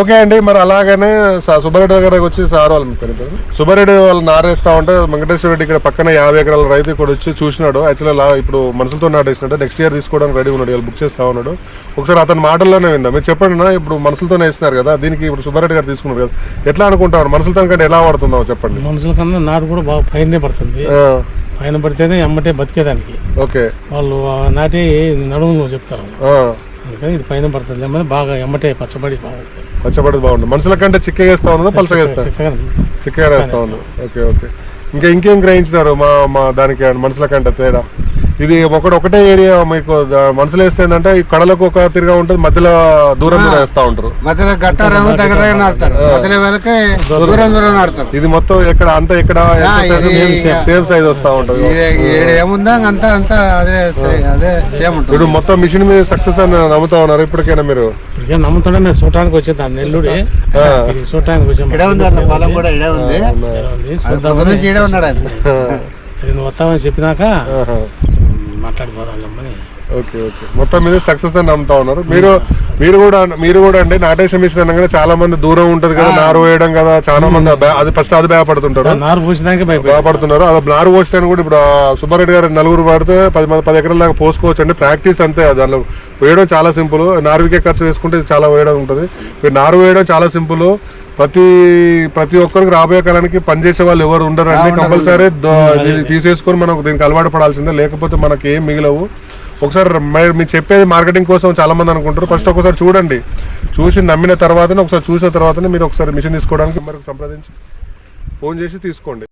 Okay అండి మరి అలాగనే సుబ్బారెడ్డి దగ్గరకు వచ్చి సార్ వాళ్ళు? సుబ్బారెడ్డి వాళ్ళు నారేస్తా ఉంటే వెంకటేశ్వర రెడ్డి ఇక్కడ పక్కన యాభై ఎకరాల రైతు ఇక్కడ వచ్చి చూసినాడు. యాక్చువల్గా ఇప్పుడు మనుషులతో నాటేసినట్టు నెక్స్ట్ ఇయర్ తీసుకోవడానికి రెడీ ఉన్నాడు వాళ్ళు బుక్ చేస్తా ఉన్నాడు. ఒకసారి అతని మాటల్లోనే విందాం. మీరు చెప్పండి నా ఇప్పుడు మనుషులతోనే వేస్తున్నారు కదా దీనికి ఇప్పుడు సుబ్బారెడ్డి గారు తీసుకున్నారు కదా ఎట్లా అనుకుంటారు? మనుషులతో కంటే ఎలా పడుతుందాం చెప్పండి? మనుషుల కన్నా నాటు కూడా బాగా పైనే పడుతుంది. పైన పడితేనే ఎమ్మటే బతికేదానికి. ఓకే వాళ్ళు నాటి నడుము చెప్తారు. అందుకని ఇది పైన పడుతుంది. ఏమన్నా బాగా ఎమ్మటే పచ్చబడి బాగుంటుంది. పచ్చబడి బాగుంది మనుషుల కంటే చిక్కగా వేస్తా ఉన్నదా పలసగా వేస్తా చిక్కగా చిక్కగా వేస్తా ఉంది ఓకే ఓకే. ఇంకా ఇంకేం గ్రహించినారు మా మా దానికి మనుషుల కంటే తేడా? ఇది ఒకటి ఒకటే ఏరియా మీకు మనుషులు వేస్తే ఏంటంటే ఈ కడలకు ఒక తిరిగా ఉంటుంది మధ్యలో దూరం దూరం వేస్తా ఉంటారు. మధ్యలో గట్టారేమో దగ్గర దూరం దూరం నాడతారు ఇది మొత్తం ఎక్కడ అంత ఎక్కడ ఇది- సేమ్ సైజ్ వస్తా ఉంటది. ఏముందా అంతా అంతా అదే అదే సేమ్ ఉంటుంది. ఇప్పుడు మొత్తం మిషన్ మీద సక్సెస్ అని నమ్ముతా ఉన్నారు ఇప్పటికైనా మీరు? నమ్ముతుండే నేను చూడటానికి వచ్చేది ఆ నెల్లుడి ఆ. ఇది చూడటానికి వచ్చాము ఇడే ఉంది అట్లా పొలం కూడా ఇడే ఉంది. ఈడే ఉన్నాడు ఆయన. నువ్వు వస్తామని చెప్పినాక ఆహా. మాట్లాడిపోదాం రమ్మని ఓకే ఓకే. మొత్తం మీద సక్సెస్ అని నమ్ముతా ఉన్నారు. మీరు మీరు కూడా మీరు కూడా అండి నాటేషన్ మిషన్ అనగానే చాలా మంది దూరం ఉంటది కదా నారు వేయడం కదా చాలా మంది అది ఫస్ట్ అది భయపడుతుంటారు. నారు పూసేదానికి భయపడి భయపడుతున్నారు. అది నారు పోసడానికి కూడా ఇప్పుడు సుబ్బారెడ్డి గారు నలుగురు పడితే పది మంది పది ఎకరాల దాకా పోసుకోవచ్చు అండి. ప్రాక్టీస్ అంతే దానిలో వేయడం చాలా సింపుల్ నారువికే ఖర్చు వేసుకుంటే చాలా వేయడం ఉంటుంది. మీరు నారు వేయడం చాలా సింపుల్ ప్రతి ప్రతి ఒక్కరికి రాబోయే కాలానికి పనిచేసే వాళ్ళు ఎవరు ఉండరండి. కంపల్సరీ తీసేసుకొని మనం దీనికి అలవాటు పడాల్సిందే. లేకపోతే మనకి ఏం మిగిలవు. ఒకసారి మరి మీరు చెప్పేది మార్కెటింగ్ కోసం చాలా మంది అనుకుంటారు. ఫస్ట్ ఒకసారి చూడండి. చూసి నమ్మిన తర్వాతనే ఒకసారి చూసిన తర్వాతనే మీరు ఒకసారి మిషన్ తీసుకోవడానికి మరి సంప్రదించి ఫోన్ చేసి తీసుకోండి.